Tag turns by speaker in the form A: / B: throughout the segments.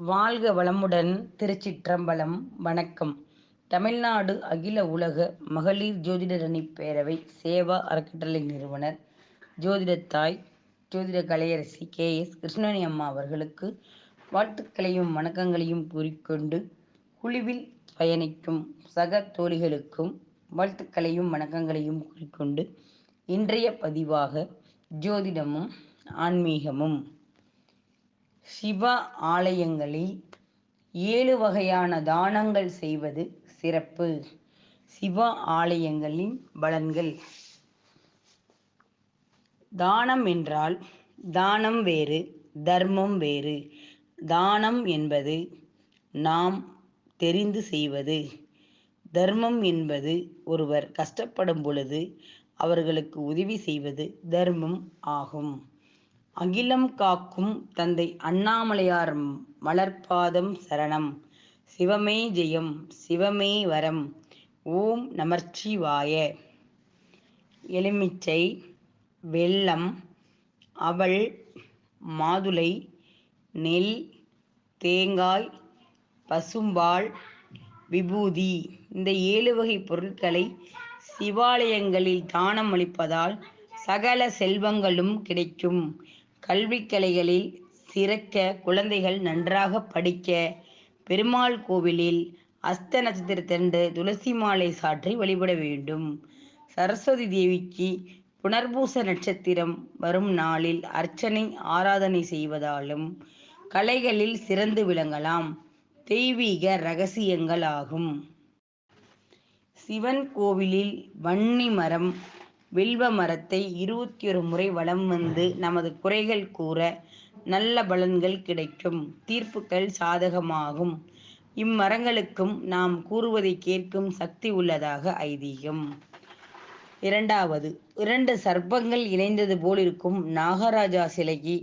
A: வாழ்க வளமுடன் திருச்சிற்றம்பலம். வணக்கம். தமிழ்நாடு அகில உலக மகளிர் ஜோதிடரணி பேரவை சேவா அறக்கட்டளை நிறுவனர் ஜோதிடத்தாய் ஜோதிட கலையரசி கே. எஸ். கிருஷ்ணனி அம்மா அவர்களுக்கு வாழ்த்துக்களையும் வணக்கங்களையும் கூறிக்கொண்டு குழுவில் பயணிக்கும் சக தோழிகளுக்கும் வாழ்த்துக்களையும் வணக்கங்களையும் கூறிக்கொண்டு இன்றைய பதிவாக ஜோதிடமும் ஆன்மீகமும். சிவ ஆலயங்களில் ஏழு வகையான தானங்கள் செய்வது சிறப்பு. சிவ ஆலயங்களின் பலன்கள். தானம் என்றால் தானம் வேறு தர்மம் வேறு. தானம் என்பது நாம் தெரிந்து செய்வது. தர்மம் என்பது ஒருவர் கஷ்டப்படும் பொழுது அவர்களுக்கு உதவி செய்வது தர்மம் ஆகும். அகிலம் காக்கும் தந்தை அண்ணாமலையார் மலர்பாதம் சரணம். சிவமே ஜெயம் சிவமே வரம். ஓம் நமர்ச்சிவாய எலுமிச்சை வெள்ளம் அவள் மாதுளை நெல் தேங்காய் பசும்பால் விபூதி. இந்த ஏழு வகை பொருட்களை சிவாலயங்களில் தானம் அளிப்பதால் சகல செல்வங்களும் கிடைக்கும். கல்விக்கலைகளில் சிறக்க குழந்தைகள் நன்றாக படிக்க பெருமாள் கோவிலில் அஸ்த நட்சத்திரத்தன்று துளசி மாலை சாற்றி வழிபட வேண்டும். சரஸ்வதி தேவிக்கு புனர்பூச நட்சத்திரம் வரும் நாளில் அர்ச்சனை ஆராதனை செய்வதாலும் கலைகளில் சிறந்து விளங்கலாம். தெய்வீக ரகசியங்கள் ஆகும். சிவன் கோவிலில் வன்னி மரம் வில்வ மரத்தை இருபத்தி ஒரு முறை வலம் வந்து நமது குறைகள் கூற நல்ல பலன்கள் கிடைக்கும். தீர்ப்புகள் சாதகமாகும். இம்மரங்களுக்கும் நாம் கூறுவதை கேட்கும் சக்தி உள்ளதாக ஐதீகம். இரண்டாவது இரண்டு சர்ப்பங்கள் இணைந்தது போல் இருக்கும் நாகராஜா சிலைக்கு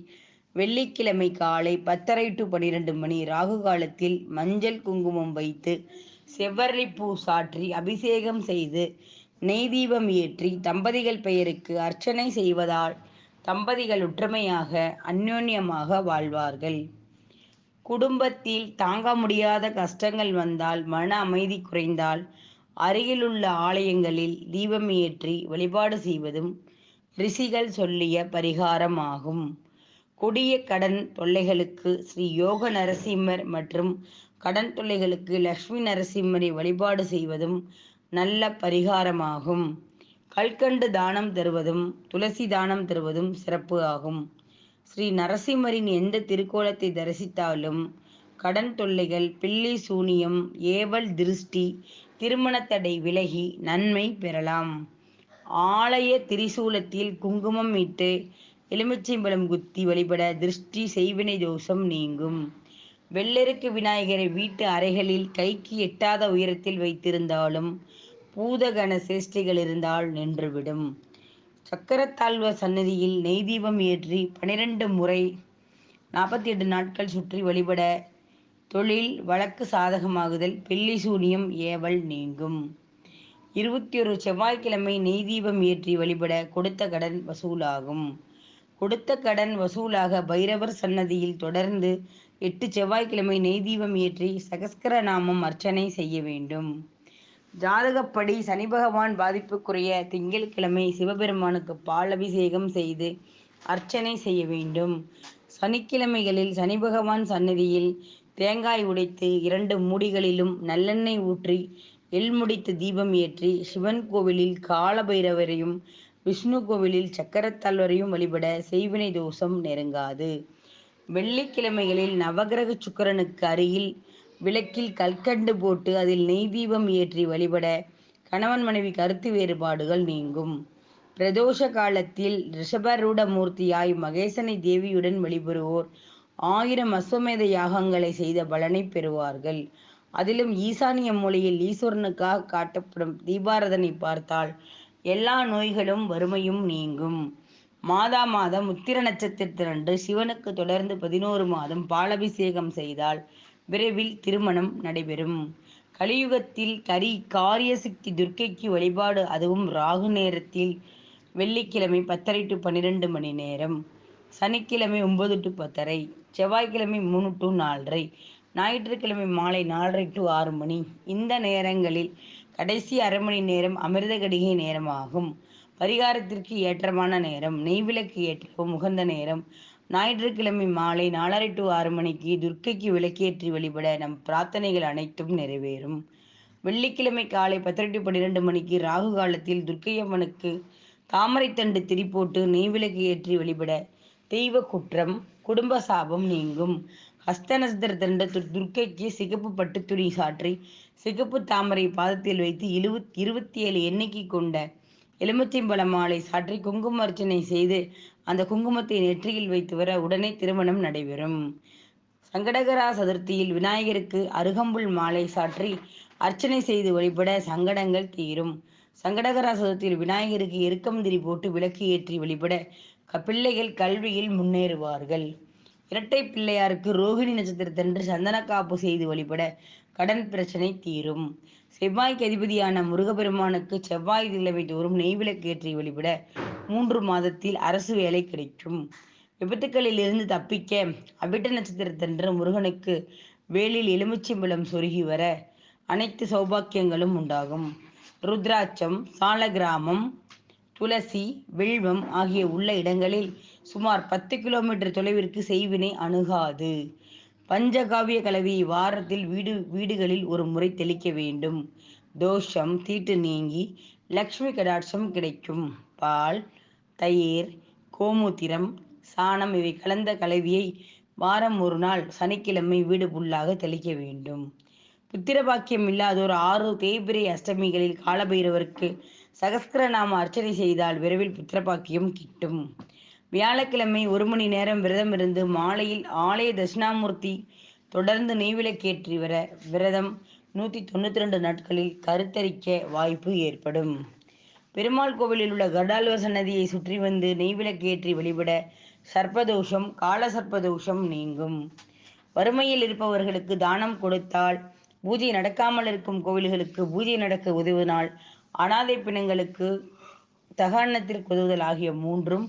A: வெள்ளிக்கிழமை காலை பத்தரை டு பனிரெண்டு மணி ராகு காலத்தில் மஞ்சள் குங்குமம் வைத்து செவ்வரளி பூ சாற்றி அபிஷேகம் செய்து நெய் தீபம் ஏற்றி தம்பதிகள் பெயருக்கு அர்ச்சனை செய்வதால் தம்பதிகள் ஒற்றுமையாக அந்யோன்யமாக வாழ்வார்கள். குடும்பத்தில் தாங்க முடியாத கஷ்டங்கள் வந்தால் மன அமைதி குறைந்தால் அருகிலுள்ள ஆலயங்களில் தீபம் ஏற்றி வழிபாடு செய்வதும் ரிஷிகள் சொல்லிய பரிகாரமாகும். கொடிய கடன் தொல்லைகளுக்கு ஸ்ரீ யோக நரசிம்மர் மற்றும் கடன் தொல்லைகளுக்கு லக்ஷ்மி நரசிம்மரை வழிபாடு செய்வதும் நல்ல பரிகாரமாகும். கல்கண்டு தானம் தருவதும் துளசி தானம் தருவதும் சிறப்பு ஆகும். ஸ்ரீ நரசிம்மரின் எந்த திருக்கோலத்தை தரிசித்தாலும் கடன் தொல்லைகள் பில்லி சூனியம் ஏவல் திருஷ்டி திருமணத்தடை விலகி நன்மை பெறலாம். ஆலய திரிசூலத்தில் குங்குமம் இட்டு எலுமிச்சைம்பழம் குத்தி வழிபட திருஷ்டி செய்வினை தோஷம் நீங்கும். வெள்ளெருக்கு விநாயகரை வீட்டு அறைகளில் கைக்கு எட்டாத உயரத்தில் வைத்திருந்தாலும் பூதகண சேஷ்டைகள் இருந்தால் நின்றுவிடும். சக்கரத்தாழ்வ சன்னதியில் நெய் தீபம் ஏற்றி பனிரெண்டு முறை நாற்பத்தி எட்டு நாட்கள் சுற்றி வழிபட தொழில் வழக்கு சாதகமாகுதல் பெல்லி சூனியம் ஏவல் நீங்கும். இருபத்தி ஒரு செவ்வாய்க்கிழமை நெய் தீபம் ஏற்றி வழிபட கொடுத்த கடன் வசூலாகும். கொடுத்த கடன் வசூலாக பைரவர் சன்னதியில் தொடர்ந்து எட்டு செவ்வாய்க்கிழமை நெய் தீபம் ஏற்றி சகஸ்கர நாமம் அர்ச்சனை செய்ய வேண்டும். ஜாதகப்படி சனி பகவான் பாதிப்புக்குரிய திங்கட்கிழமை சிவபெருமானுக்கு பால் அபிஷேகம் செய்து அர்ச்சனை செய்ய வேண்டும். சனிக்கிழமைகளில் சனி பகவான் சன்னதியில் தேங்காய் உடைத்து இரண்டு மூடிகளிலும் நல்லெண்ணெய் ஊற்றி எள் முடித்து தீபம் ஏற்றி சிவன் கோவிலில் காலபைரவரையும் விஷ்ணு கோவிலில் சக்கரத்தாழ்வரையும் வழிபட செய்வினை தோஷம் நெருங்காது. வெள்ளிக்கிழமைகளில் நவகிரக சுக்கரனுக்கு அருகில் விளக்கில் கல்கண்டு போட்டு அதில் நெய் தீபம் ஏற்றி வழிபட கணவன் மனைவி கருத்து வேறுபாடுகள் நீங்கும். பிரதோஷ காலத்தில் ரிஷபரூட மூர்த்தியாய் மகேசனை தேவியுடன் வழிபெறுவோர் ஆயிரம் அஸ்வமேத யாகங்களை செய்த பலனை பெறுவார்கள். அதிலும் ஈசானிய மொழியில் ஈஸ்வரனுக்காக காட்டப்படும் தீபாரதனை பார்த்தால் எல்லா நோய்களும் வறுமையும் நீங்கும். மாதா மாதம் உத்திர நட்சத்திரத்தன்று சிவனுக்கு தொடர்ந்து பதினோரு மாதம் பாலபிஷேகம் செய்தால் விரைவில் திருமணம் நடைபெறும். கலியுகத்தில் கரி காரிய சக்தி துர்க்கைக்கு வழிபாடு அதுவும் ராகு நேரத்தில் வெள்ளிக்கிழமை பத்தரை டு பன்னிரெண்டு மணி நேரம். சனிக்கிழமை ஒன்பது டு பத்தரை செவ்வாய்க்கிழமை மூணு டு நாலரை ஞாயிற்றுக்கிழமை மாலை நாலரை டு ஆறு மணி. இந்த நேரங்களில் கடைசி அரை மணி நேரம் அமிர்த கடிகை நேரமாகும். பரிகாரத்திற்கு ஏற்றமான நேரம் நெய்விளக்கு ஏற்றவும் உகந்த நேரம். ஞாயிற்றுக்கிழமை மாலை நாலரை டு ஆறு மணிக்கு துர்க்கைக்கு விளக்கேற்றி வழிபட நம் பிரார்த்தனைகள் அனைத்தும் நிறைவேறும். வெள்ளிக்கிழமை காலை பத்திரெட்டு டு பன்னிரெண்டு மணிக்கு ராகு காலத்தில் துர்க்கையம்மனுக்கு தாமரைத்தண்டு திரி போட்டு நெய்விளக்கு ஏற்றி வழிபட தெய்வ குற்றம் குடும்ப சாபம் நீங்கும். ஹஸ்தநஸ்தர் தண்டு துர்க்கைக்கு சிகப்பு பட்டு துணி சாற்றி சிகப்பு தாமரை பாதத்தில் வைத்து இருபத் இருபத்தி ஏழு எண்ணிக்கை கொண்ட எலுமிச்சைம்பழ மாலை சாற்றி குங்கும அர்ச்சனை செய்து அந்த குங்குமத்தை நெற்றியில் வைத்து வர உடனே திருமணம் நடைபெறும். சங்கடகரா சதுர்த்தியில் விநாயகருக்கு அருகம்புல் மாலை சாற்றி அர்ச்சனை செய்து வழிபட சங்கடங்கள் தீரும். சங்கடகரா சதுர்த்தியில் விநாயகருக்கு எருக்கம்திரி போட்டு விளக்கு ஏற்றி வழிபட பிள்ளைகள் கல்வியில் முன்னேறுவார்கள். இரட்டை பிள்ளையாருக்கு ரோகிணி நட்சத்திரத்தன்று சந்தன காப்பு செய்து வழிபட கடன் பிரச்சனை தீரும். செவ்வாய்க்கு அதிபதியான முருகப்பெருமானுக்கு செவ்வாய் கிழமை தோறும் நெய்விளக்கு ஏற்றி வழிபட மூன்று மாதத்தில் அரசு வேலை கிடைக்கும். விபத்துக்களில் இருந்து தப்பிக்க அபிட்ட நட்சத்திரத்தன்று முருகனுக்கு வேலில் எலுமிச்சம்பழம் சொருகி வர அனைத்து சௌபாக்கியங்களும் உண்டாகும். ருத்ராட்சம் சாலகிராமம் துளசி வில்வம் ஆகிய உள்ள இடங்களில் சுமார் பத்து கிலோமீட்டர் தொலைவிற்கு செய்வினை அணுகாது. பஞ்சகாவிய கலவையை வாரத்தில் வீடு வீடுகளில் ஒரு முறை தெளிக்க வேண்டும். தோஷம் தீட்டு நீங்கி லக்ஷ்மி கடாட்சம் கிடைக்கும். பால் தயிர் கோமுத்திரம் சாணம் இவை கலந்த கலவியை வாரம் ஒரு நாள் சனிக்கிழமை வீடு புல்லாக தெளிக்க வேண்டும். புத்திரபாக்கியம் இல்லாதோர் ஆறு தேய்பிரை அஷ்டமிகளில் காலபைரவருக்கு சகஸ்கரநாம அர்ச்சனை செய்தால் விரைவில் புத்திரபாக்கியம் கிட்டும். வியாழக்கிழமை ஒரு மணி நேரம் விரதம் இருந்து மாலையில் ஆலய தட்சிணாமூர்த்தி தொடர்ந்து நெய்விளக்கேற்றி வர விரதம் நூற்றி தொண்ணூற்றி ரெண்டு நாட்களில் கருத்தரிக்க வாய்ப்பு ஏற்படும். பெருமாள் கோவிலில் உள்ள கடால்வ சன்னதியை சுற்றி வந்து நெய்விளக்கேற்றி வழிபட சர்ப்பதோஷம் கால சர்ப்பதோஷம் நீங்கும். வறுமையில் இருப்பவர்களுக்கு தானம் கொடுத்தால் பூஜை நடக்காமல் இருக்கும் கோவில்களுக்கு பூஜை நடக்க உதவினால் அனாதை பிணங்களுக்கு தகாணத்திற்கு உதவுதல் ஆகிய மூன்றும்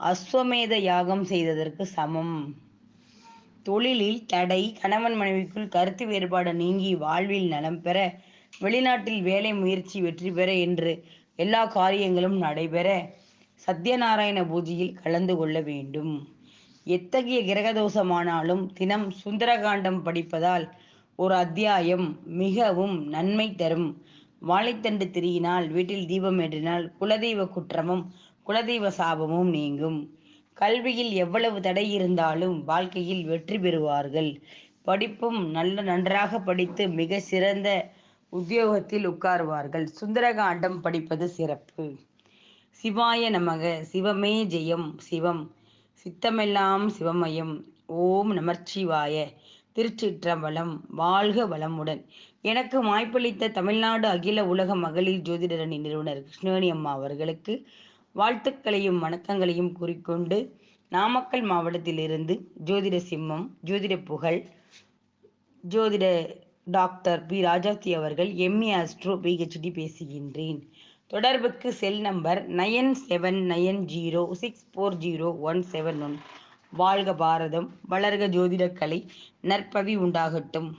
A: அஸ்வமேத யாகம் செய்ததற்கு சமம். தொழிலில் தடை கணவன் மனைவிக்குள் கருத்து வேறுபாடு நீங்கி வாழ்வில் நலம் பெற வெளிநாட்டில் வேலை முயற்சி வெற்றி பெற என்று எல்லா காரியங்களும் நடைபெற சத்யநாராயண பூஜையில் கலந்து கொள்ள வேண்டும். எத்தகைய கிரகதோஷமானாலும் தினம் சுந்தரகாண்டம் படிப்பதால் ஒரு அத்தியாயம் மிகவும் நன்மை தரும். வாழைத்தண்டு திரியினால் வீட்டில் தீபம் ஏற்றினால் குலதெய்வ குற்றமும் குலதெய்வ சாபமும் நீங்கும். கல்வியில் எவ்வளவு தடை இருந்தாலும் வாழ்க்கையில் வெற்றி பெறுவார்கள். படிப்பும் நல்ல நன்றாக படித்து மிக சிறந்த உத்தியோகத்தில் உட்காருவார்கள். சுந்தரகாண்டம் படிப்பது சிறப்பு. சிவாய நமக சிவமே ஜெயம் சிவம். சித்தமெல்லாம் சிவமயம். ஓம் நமர்ச்சிவாய திருச்சிற்றம்பலம். வாழ்க வளமுடன். எனக்கு வாய்ப்பளித்த தமிழ்நாடு அகில உலக மகளிர் ஜோதிடரணி நிறுவனர் கிருஷ்ணவேணி அம்மா அவர்களுக்கு வாழ்த்துக்களையும் வணக்கங்களையும் கூறிக்கொண்டு நாமக்கல் மாவட்டத்திலிருந்து ஜோதிட சிம்மம் ஜோதிட புகழ் ஜோதிட டாக்டர் பி. ராஜாத்தி அவர்கள் எம்ஏ அஸ்ட்ரோ பிஹெச்டி பேசுகின்றேன். தொடர்புக்கு cell number nine seven nine zero six four zero one seven one வாழ்க பாரதம் வளர்க ஜோதிடக்கலை நற்பவி உண்டாகட்டும்.